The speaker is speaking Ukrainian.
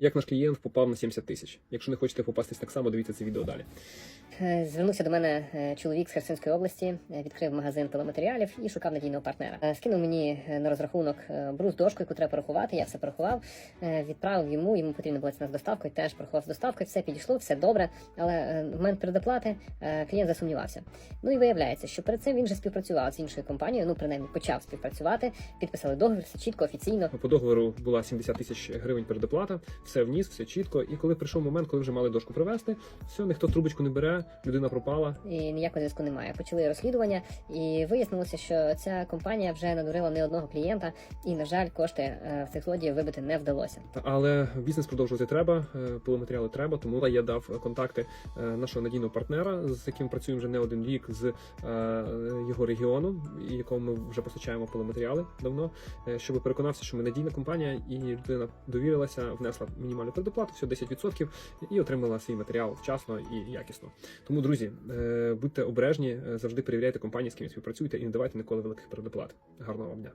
Як наш клієнт попав на 70 тисяч. Якщо не хочете попастись так само, дивіться це відео далі. Е, Звернувся до мене е, чоловік з Херсонської області, е, відкрив магазин пиломатеріалів і шукав надійного партнера. Скинув мені на розрахунок брус дошку, яку треба порахувати. Я все порахував, відправив йому. Йому потрібна була ціна з доставкою. Теж порахував з доставкою. Все підійшло, все добре. Але в момент передоплати клієнт засумнівався. Ну і виявляється, що перед цим він вже співпрацював з іншою компанією. Ну принаймні почав співпрацювати. Підписали договір, все чітко, офіційно. По договору була 70 тисяч гривень передоплата, все вніс, все чітко. І коли прийшов момент, коли вже мали дошку привезти, все, ніхто трубочку не бере, людина пропала. і ніякого зв'язку немає. Почали розслідування, і вияснилося, що ця компанія вже надурила не одного клієнта, і на жаль, кошти е, в цих злодіїв вибити не вдалося. Але бізнес продовжувати треба, е, пиломатеріали треба. Тому я дав контакти е, нашого надійного партнера, з яким працюємо вже не один рік з його регіону, якому ми вже постачаємо пиломатеріали давно, щоб переконався, що ми надійна компанія, і людина довірилася, внесла мінімальну передоплату, всього 10%, і отримала свій матеріал вчасно і якісно. Тому, друзі, е, будьте обережні, е, завжди перевіряйте компанії, з ким співпрацюєте, і не давайте ніколи великих передоплат. Гарного вам дня.